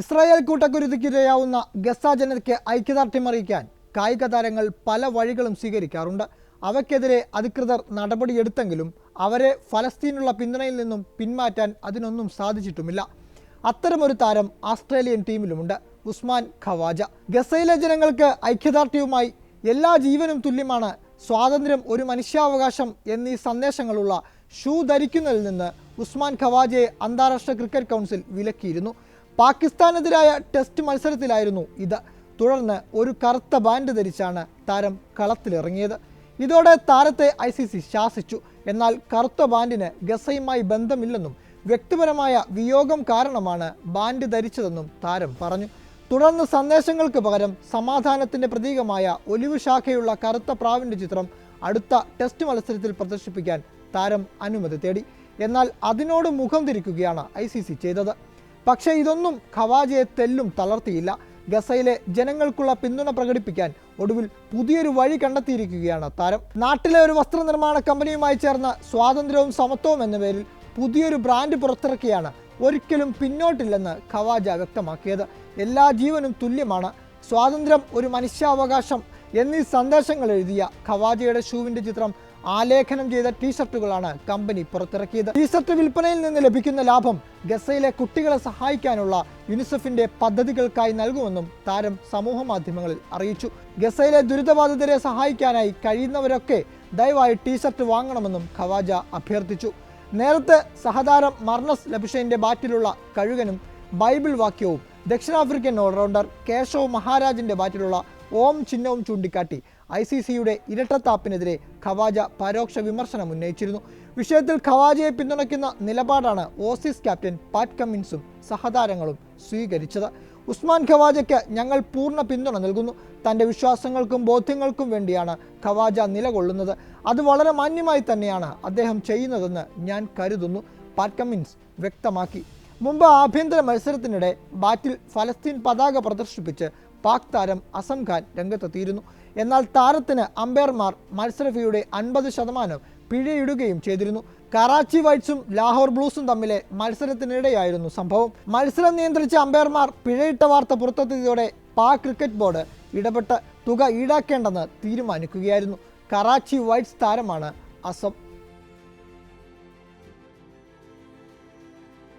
Israel കൂട്ടക്കുരുതിക്കിരയാവുന്ന Gaza ജനതയ്ക്ക് ഐക്യദാർഢ്യം അറിയിക്കാൻ കായിക താരങ്ങൾ പല വഴികളും സ്വീകരിക്കാറുണ്ട്. അവയ്ക്കെതിരെ അധികൃതർ നടപടിയെടുത്തെങ്കിലും അവരെ ഫലസ്തീനുള്ള പിന്തുണയിൽ നിന്നും പിന്മാറ്റാൻ അതിനൊന്നും സാധിച്ചിട്ടുമില്ല. അത്തരമൊരു താരം ആസ്ട്രേലിയൻ ടീമിലുമുണ്ട്. ഉസ്മാൻ ഖവാജ. ഗസയിലെ ജനങ്ങൾക്ക് ഐക്യദാർഢ്യവുമായി എല്ലാ ജീവനും തുല്യമാണ് സ്വാതന്ത്ര്യം ഒരു മനുഷ്യാവകാശം എന്നീ സന്ദേശങ്ങളുള്ള ഷൂ ധരിക്കുന്നതിൽ നിന്ന് ഉസ്മാൻ ഖവാജയെ അന്താരാഷ്ട്ര ക്രിക്കറ്റ് കൗൺസിൽ വിലക്കിയിരുന്നു. പാകിസ്ഥാനെതിരായ ടെസ്റ്റ് മത്സരത്തിലായിരുന്നു ഇത്. തുടർന്ന് ഒരു കറുത്ത ബാൻഡ് ധരിച്ചാണ് താരം കളത്തിലിറങ്ങിയത്. ഇതോടെ താരത്തെ ഐ സി സി ശാസിച്ചു. എന്നാൽ കറുത്ത ബാൻഡിന് ഗസയുമായി ബന്ധമില്ലെന്നും വ്യക്തിപരമായ വിയോഗം കാരണമാണ് ബാൻഡ് ധരിച്ചതെന്നും താരം പറഞ്ഞു. തുടർന്ന് സന്ദേശങ്ങൾക്ക് പകരം സമാധാനത്തിന്റെ പ്രതീകമായ ഒലിവ് ശാഖയുള്ള കറുത്ത പ്രാവിന്റെ ചിത്രം അടുത്ത ടെസ്റ്റ് മത്സരത്തിൽ പ്രദർശിപ്പിക്കാൻ താരം അനുമതി തേടി. എന്നാൽ അതിനോട് മുഖം തിരിക്കുകയാണ് ഐ ചെയ്തത്. പക്ഷേ ഇതൊന്നും ഖവാജയെ തെല്ലും തളർത്തിയില്ല. ഗസയിലെ ജനങ്ങൾക്കുള്ള പിന്തുണ പ്രകടിപ്പിക്കാൻ ഒടുവിൽ പുതിയൊരു വഴി കണ്ടെത്തിയിരിക്കുകയാണ് താരം. നാട്ടിലെ ഒരു വസ്ത്രനിർമ്മാണ കമ്പനിയുമായി ചേർന്ന സ്വാതന്ത്ര്യവും സമത്വവും എന്ന പേരിൽ പുതിയൊരു ബ്രാൻഡ് പുറത്തിറക്കിയാണ് ഒരിക്കലും പിന്നോട്ടില്ലെന്ന് ഖവാജ വ്യക്തമാക്കിയത്. എല്ലാ ജീവനും തുല്യമാണ്. സ്വാതന്ത്ര്യം ഒരു മനുഷ്യാവകാശം എന്നീ സന്ദേശങ്ങൾ എഴുതിയ ഖവാജയുടെ ഷൂവിന്റെ ചിത്രം ആലേഖനം ചെയ്ത ടീഷർട്ടുകളാണ് കമ്പനി പുറത്തിറക്കിയത്. ടീഷർട്ട് വിൽപ്പനയിൽ നിന്ന് ലഭിക്കുന്ന ലാഭം ഗസയിലെ കുട്ടികളെ സഹായിക്കാനുള്ള യുനിസെഫിന്റെ പദ്ധതികൾക്കായി നൽകുമെന്നും താരം സമൂഹ മാധ്യമങ്ങളിൽ അറിയിച്ചു. ഗസയിലെ ദുരിതബാധിതരെ സഹായിക്കാനായി കഴിയുന്നവരൊക്കെ ദയവായി ടീഷർട്ട് വാങ്ങണമെന്നും ഖവാജ അഭ്യർത്ഥിച്ചു. നേരത്തെ സഹതാരം മർണസ് ലബുഷൈന്റെ ബാറ്റിലുള്ള കഴുകനും ബൈബിൾ വാക്യവും ദക്ഷിണാഫ്രിക്കൻ ഓൾറൗണ്ടർ കേശവ് മഹാരാജിന്റെ ബാറ്റിലുള്ള ഓം ചിഹ്നവും ചൂണ്ടിക്കാട്ടി ഐ സി സിയുടെ ഇരട്ടത്താപ്പിനെതിരെ ഖവാജ പരോക്ഷ വിമർശനം ഉന്നയിച്ചിരുന്നു. വിഷയത്തിൽ ഖവാജയെ പിന്തുണയ്ക്കുന്ന നിലപാടാണ് ഓസീസ് ക്യാപ്റ്റൻ പാറ്റ് കമ്മിൻസും സഹതാരങ്ങളും സ്വീകരിച്ചത്. ഉസ്മാൻ ഖവാജയ്ക്ക് ഞങ്ങൾ പൂർണ പിന്തുണ നൽകുന്നു. തന്റെ വിശ്വാസങ്ങൾക്കും ബോധ്യങ്ങൾക്കും വേണ്ടിയാണ് ഖവാജ നിലകൊള്ളുന്നത്. അത് വളരെ മാന്യമായി തന്നെയാണ് അദ്ദേഹം ചെയ്യുന്നതെന്ന് ഞാൻ കരുതുന്നു പാറ്റ് കമ്മിൻസ് വ്യക്തമാക്കി. മുമ്പ് ആഭ്യന്തര മത്സരത്തിനിടെ ബാറ്റിൽ ഫലസ്തീൻ പതാക പ്രദർശിപ്പിച്ച് പാക് താരം അസം ഖാൻ രംഗത്തെത്തിയിരുന്നു. എന്നാൽ താരത്തിന് അമ്പയർമാർ മത്സരഫിയുടെ അൻപത് ശതമാനം പിഴയിടുകയും ചെയ്തിരുന്നു. കറാച്ചി വൈറ്റ്സും ലാഹോർ ബ്ലൂസും തമ്മിലെ മത്സരത്തിനിടെയായിരുന്നു സംഭവം. മത്സരം നിയന്ത്രിച്ച അമ്പയർമാർ പിഴയിട്ട വാർത്ത പുറത്തെത്തിയതോടെ പാക് ക്രിക്കറ്റ് ബോർഡ് ഇടപെട്ട് തുക ഈടാക്കേണ്ടെന്ന് തീരുമാനിക്കുകയായിരുന്നു. കറാച്ചി വൈറ്റ്സ് താരമാണ് അസം.